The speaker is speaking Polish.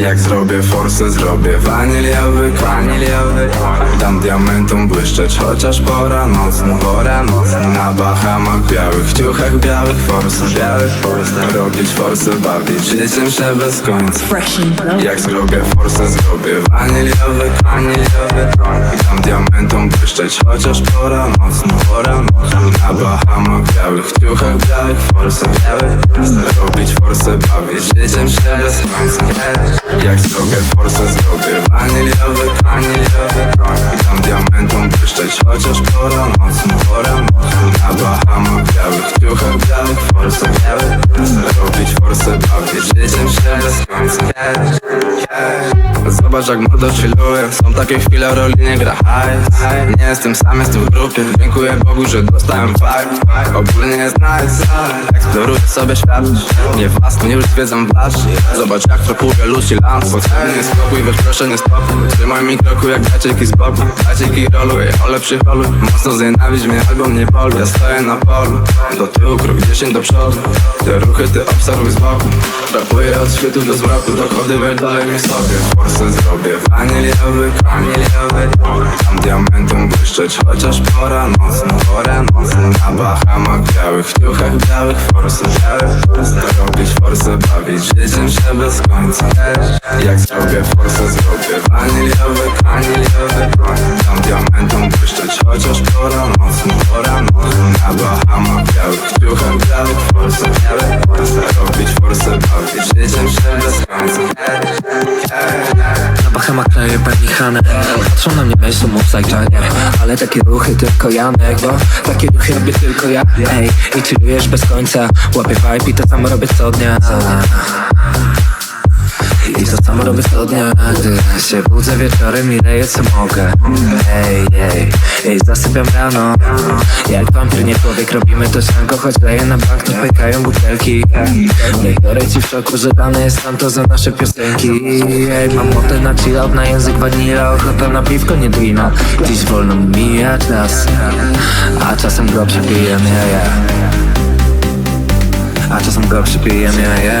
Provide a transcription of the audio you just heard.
Jak zrobię forsę, zrobię waniliowy Waniliowy Dam diamentom błyszczeć, chociaż pora nocna Pora nocna. Na Bahamach, białych ciuchach, białych forsach Białych forsach Robić forsę, bawić życiem się bez końca. Fresh and blow. jak zrobię forsę, zrobię waniliowy, waniliowy Dam diamentom błyszczeć, chociaż pora nocna, pora nocna. Na Bahamach, białych ciuchach, białych forsach, życiem się końca Jak zrobię forsę, zrobię. Waniliowy, waniliowy Dam diamentom błyszczeć, chociaż pora nocna, pora nocna Na Bahamach, białych ciuchach, białych forsach, białych Robić forsę, bawić. Życiem się bez końca Zobacz jak mordo chilluje Są takie chwile, roli nie gra hajs. Nie jestem sam, jestem w grupie. Dziękuję Bogu, że dostałem vibe. Ogólnie jest nice. Eksploruję sobie świat. Nie własny, już zwiedzam wasz Zobacz jak propłuję Lucy Lance Potrzebny spokój, wiesz proszę nie spokój Trzymaj mi kroku jak gacieki z boku. Gacieki roluję, ole przycholuj Mocno znienawidź mnie albo mnie polu Ja stoję na polu. Do tyłu, krok 10 do przodu. Te ruchy ty obserwuj z boku. Rapuję od świtu do zmroku Dochody dalej mi sobie. Forsę zrobię waniliowy, waniliowy Dam diamentom błyszczeć. Chociaż pora nocna, pora nocna Na Bahamach, białych ciuchach, białych forsy Białych forsy Robić forsę, bawić życiem się bez końca. Jak zrobię forsę, zrobię waniliowy, waniliowy Dam diamentom błyszczeć. Chociaż pora nocna, pora nocna Na Bahamach, białych ciuchach, białych forsy Białych forsy Robić forsę, bawić życiem się bez końca Na Bahama kleję panichane Patrzą na mnie myślą upside Ale takie ruchy tylko Janek Bo takie ruchy robię tylko ja. Ej, i chillujesz bez końca? Łapię vibe i to samo robię co dnia i to samo robię co dnia, gdy się budzę wieczorem i leję co mogę. Ej, ej, ej, zasypiam rano. Jak wampir, nie człowiek, robimy to śnianko Choć leję na bank, to pękają butelki. Nie biorę ci w szoku, że dane jest tam to za nasze piosenki. Ej, mam ochotę na chill out, na język vanilla Ochota na piwko, nie wino Dziś wolno mija czas. A czasem go przypijem, ja, ja. A czasem go przypijem, ja, ja